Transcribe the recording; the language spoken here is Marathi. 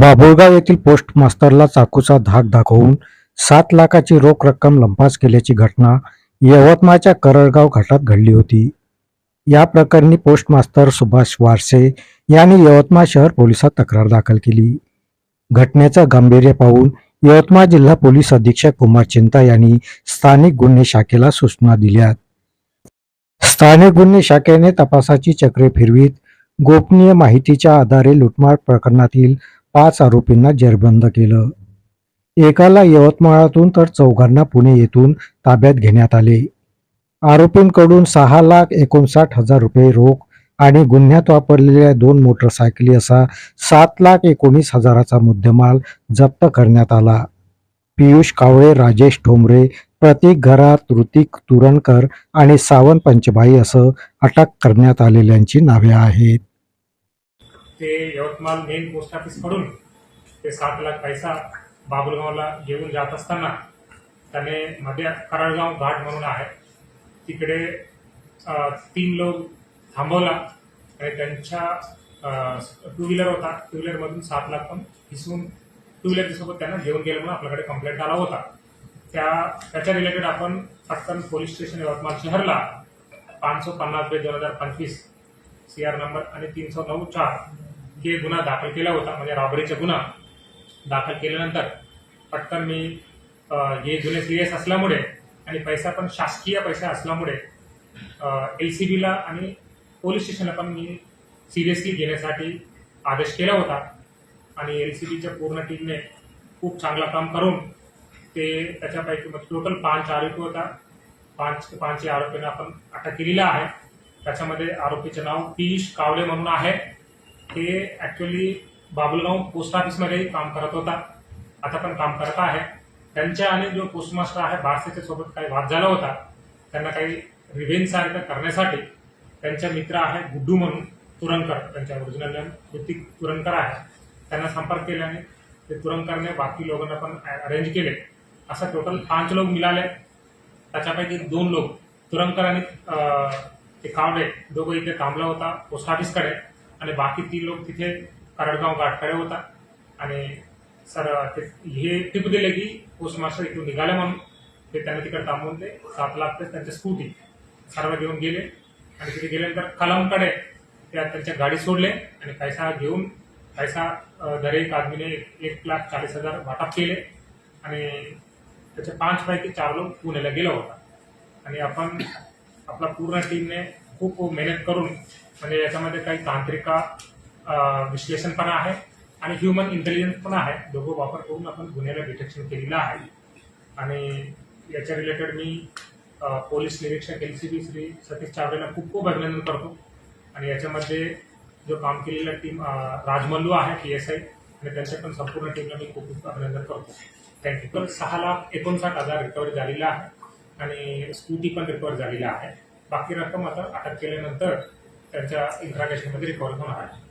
बाभुळगाव येथील पोस्ट मास्तरला चाकूचा धाक दाखवून सात लाखाची रोख रक्कम लंपास केल्याची घटना यवतमाळच्या करळगाव घाटात घडली होती. या प्रकरणी पोस्ट मास्तर सुभाष वारसे यांनी यवतमाळ शहर पोलिसात तक्रार दाखल केली. घटनेचं गांभीर्य पाहून यवतमाळ जिल्हा पोलीस अधीक्षक कुमार चिंता यांनी स्थानिक गुन्हे शाखेला सूचना दिल्या स्थानिक गुन्हे शाखेने तपासाची चक्रे फिरवीत. गोपनीय माहितीच्या आधारे लुटमार प्रकरणातील पाच आरोपींना जेरबंद केलं. एकाला यवतमाळातून तर चौघांना पुणे येथून ताब्यात घेण्यात आले. आरोपींकडून सहा लाख एकोणसाठ हजार रुपये रोख आणि गुन्ह्यात वापरलेल्या दोन मोटरसायकली असा सात लाख एकोणीस हजाराचा मुद्देमाल जप्त करण्यात आला. पियुष कावळे राजेश ठोंबरे प्रतीक घरात ऋतिक तुरणकर आणि सावंत पंचभाई असं अटक करण्यात आलेल्यांची नावे आहेत. ते यवतमाळ मेन पोस्ट ऑफिसकडून ते सात लाख पैसा बाबुलगावला घेऊन जात असताना त्याने मध्ये कराळगाव घाट म्हणून आहे. तिकडे तीन लोक थांबवला आणि त्यांच्या टू व्हीलर होता. टू व्हीलरमधून सात लाख पण हिसवून टू व्हीलरसोबत त्यांना घेऊन गेलं म्हणून आपल्याकडे कंप्लेंट आला होता. त्या त्याच्या रिलेटेड आपण पटकन पोलीस स्टेशन यवतमाळ शहरला पाचशे पन्नास बे दोन हजार पंचवीस सी आर नंबर आणि तीनशे नऊ चार हे गुन्हा दाखल केला होता म्हणजे रॉबरीचा गुन्हा दाखल केल्यानंतर. पटकन मी हे गुन्हे सिरियस असल्यामुळे आणि पैसा पण शासकीय पैसा असल्यामुळे एल सी बीला आणि पोलीस स्टेशनला पण मी सिरियसली घेण्यासाठी आदेश केला होता. आणि एल सी बीच्या पूर्ण टीमने खूप चांगलं काम करून ते त्याच्यापैकी टोटल पाच आरोपी होता. पाच पाच आरोपींना आपण अटक केलेला आहे. त्याच्यामध्ये आरोपीचे नाव पियुष कावले म्हणून आहे. ते ॲक्च्युली बाबुलगाव पोस्ट ऑफिसमध्ये काम करत होता. आता पण काम करत आहे. त्यांच्या आणि जो पोस्टमास्टर आहे बारसेच्या सोबत काही वाद झाला होता. त्यांना काही रिव्हेंज सारखं करण्यासाठी त्यांचा मित्र आहे गुड्डू म्हणून तुरंकर त्यांच्या ओरिजिनल नेम ऋतिक तुरंकर आहे. त्यांना संपर्क केल्याने ते तुरंकरने बाकी लोकांना पण अरेंज केले. असं टोटल पाच लोक मिळाले. त्याच्यापैकी दोन लोक तुरंकर आणि ते कावडे दोघं इथे थांबला होता पोस्ट ऑफिसकडे आणि बाकी तीन लोक तिथे करडगाव घाटकडे होता. आणि सर ते हे टिप दिले की पोस्ट मास्टर इथून निघाले म्हणून. ते त्यांना तिकडे थांबवून ते सात लाख ते त्यांच्या स्कूटी सर्व घेऊन गेले. आणि तिथे गेल्यानंतर कलमकडे त्या त्यांच्या गाडी सोडले आणि पैसा घेऊन पैसा दर एक आदमीने एक- एक लाख चाळीस हजार वाटप केले. आणि त्याचे पाच पैकी चार लोक पुण्याला गेला होता. आणि आपण आपला पूर्ण टीमने खूप मेहनत करून म्हणजे याच्यामध्ये काही तांत्रिका विश्लेषण पण आहे आणि ह्युमन इंटेलिजन्स पण आहे. दोघं वापर करून आपण गुन्ह्याला डिटेक्शन केलेलं आहे. आणि याच्या रिलेटेड मी पोलीस निरीक्षक L C B Shri Satish चावडेला खूप खूप अभिनंदन करतो. आणि याच्यामध्ये जो काम केलेला टीम राजमल्लू आहे टी एस आय आणि त्यांच्या पण संपूर्ण टीमला मी खूप खूप अभिनंदन करतो. थँक्यू तर सहा लाख एकोणसाठ हजार रिकव्हरी झालेला आहे. आणि स्कूटी पण रिकवर झालेला आहे. बाकी रक्कम आता अटक केल्यानंतर त्यांच्या इंट्रागेशनमध्ये रिकवर होणार आहे.